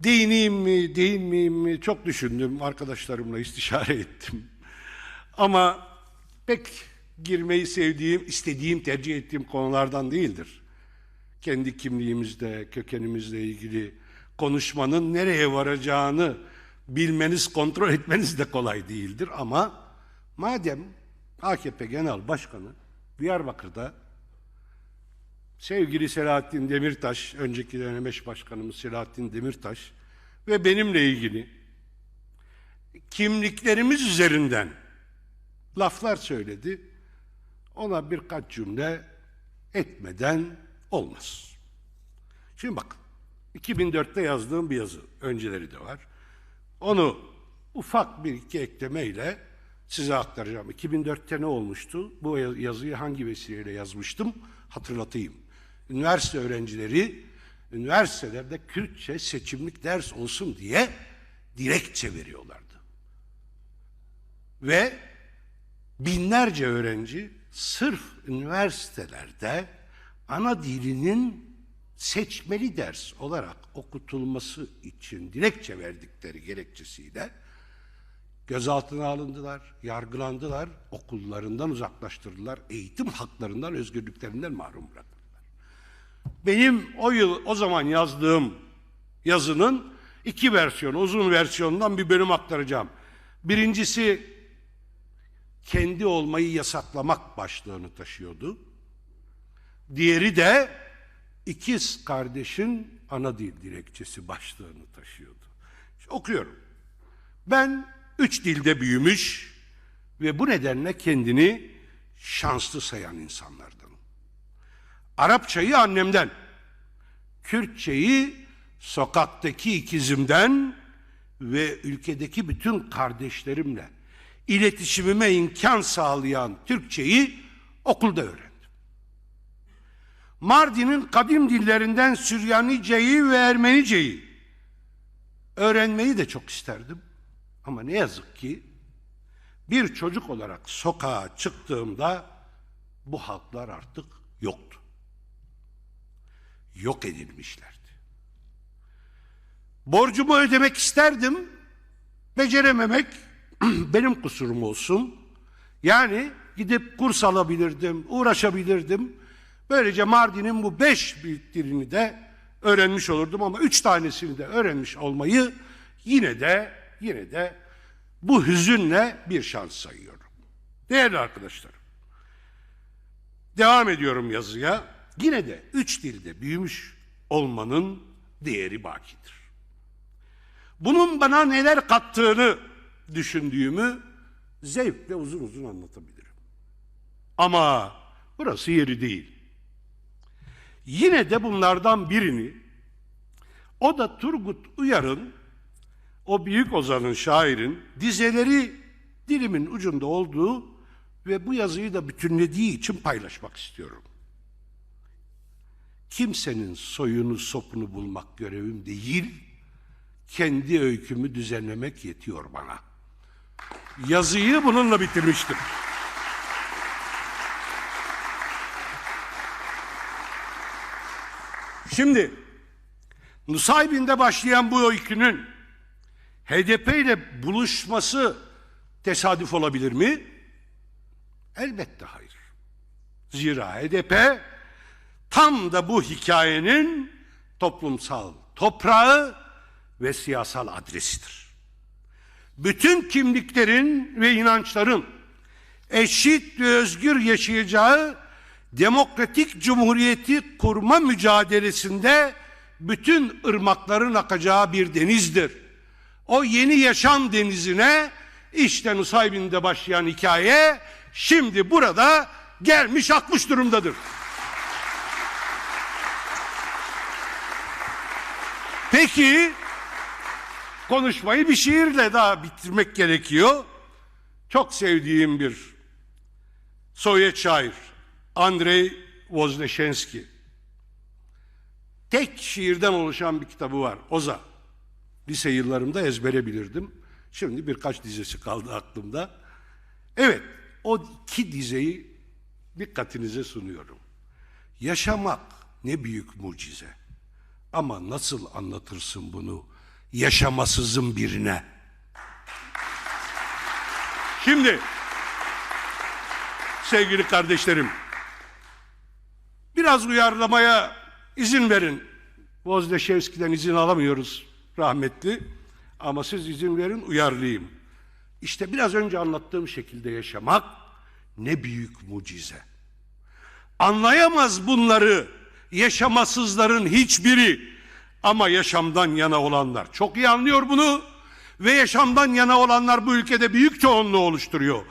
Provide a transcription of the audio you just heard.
Değineyim mi, değinmeyeyim mi çok düşündüm. Arkadaşlarımla istişare ettim. Ama pek girmeyi sevdiğim, istediğim, tercih ettiğim konulardan değildir. Kendi kimliğimizde, kökenimizle ilgili konuşmanın nereye varacağını bilmeniz, kontrol etmeniz de kolay değildir. Ama madem AKP Genel Başkanı Diyarbakır'da sevgili Selahattin Demirtaş, önceki dönem eş başkanımız Selahattin Demirtaş ve benimle ilgili kimliklerimiz üzerinden laflar söyledi. Ona birkaç cümle etmeden olmaz. Şimdi bakın, 2004'te yazdığım bir yazı, önceleri de var. Onu ufak bir iki eklemeyle size aktaracağım. 2004'te ne olmuştu? Bu yazıyı hangi vesileyle yazmıştım? Hatırlatayım. Üniversite öğrencileri üniversitelerde Kürtçe seçimlik ders olsun diye dilekçe veriyorlardı. Ve binlerce öğrenci sırf üniversitelerde ana dilinin seçmeli ders olarak okutulması için dilekçe verdikleri gerekçesiyle gözaltına alındılar, yargılandılar, okullarından uzaklaştırdılar, eğitim haklarından, özgürlüklerinden mahrum bırakıldılar. Benim o yıl o zaman yazdığım yazının iki versiyonu, uzun versiyonundan bir bölüm aktaracağım. Birincisi kendi olmayı yasaklamak başlığını taşıyordu. Diğeri de ikiz kardeşin ana dil dilekçesi başlığını taşıyordu. Şimdi okuyorum. Ben üç dilde büyümüş ve bu nedenle kendini şanslı sayan insanlardanım. Arapçayı annemden, Kürtçeyi sokaktaki ikizimden ve ülkedeki bütün kardeşlerimle iletişimime imkan sağlayan Türkçeyi okulda öğrendim. Mardin'in kadim dillerinden Süryanice'yi ve Ermenice'yi öğrenmeyi de çok isterdim. Ama ne yazık ki bir çocuk olarak sokağa çıktığımda bu halklar artık yoktu. Yok edilmişlerdi. Borcumu ödemek isterdim, becerememek benim kusurum olsun. Yani gidip kurs alabilirdim, uğraşabilirdim. Böylece Mardin'in bu beş büyük dilini de öğrenmiş olurdum ama üç tanesini de öğrenmiş olmayı yine de yine de bu hüzünle bir şans sayıyorum. Değerli arkadaşlarım, devam ediyorum yazıya. Yine de üç dilde büyümüş olmanın değeri bakidir. Bunun bana neler kattığını düşündüğümü zevkle uzun uzun anlatabilirim. Ama burası yeri değil. Yine de bunlardan birini o da Turgut Uyar'ın o büyük ozanın, şairin dizeleri dilimin ucunda olduğu ve bu yazıyı da bütünlediği için paylaşmak istiyorum. Kimsenin soyunu sopunu bulmak görevim değil, kendi öykümü düzenlemek yetiyor bana. Yazıyı bununla bitirmiştim. Şimdi Nusaybin'de başlayan bu öykünün HDP ile buluşması tesadüf olabilir mi? Elbette hayır. Zira HDP tam da bu hikayenin toplumsal toprağı ve siyasal adresidir. Bütün kimliklerin ve inançların eşit ve özgür yaşayacağı demokratik cumhuriyeti kurma mücadelesinde bütün ırmakların akacağı bir denizdir. O yeni yaşam denizine işte Nusaybin'de başlayan hikaye şimdi burada gelmiş akmış durumdadır. Peki konuşmayı bir şiirle daha bitirmek gerekiyor. Çok sevdiğim bir Sovyet şair Andrei Voznesenski. Tek şiirden oluşan bir kitabı var. Oza. Lise yıllarımda ezbere bilirdim. Şimdi birkaç dizesi kaldı aklımda. Evet, o iki dizeyi dikkatinize sunuyorum. Yaşamak ne büyük mucize. Ama nasıl anlatırsın bunu yaşamasızın birine. Şimdi sevgili kardeşlerim biraz uyarlamaya izin verin. Vozdeşevski'den izin alamıyoruz rahmetli ama siz izin verin uyarlayayım. İşte biraz önce anlattığım şekilde yaşamak ne büyük mucize. Anlayamaz bunları yaşamasızların hiçbiri ama yaşamdan yana olanlar çok iyi anlıyor bunu ve yaşamdan yana olanlar bu ülkede büyük çoğunluğu oluşturuyor.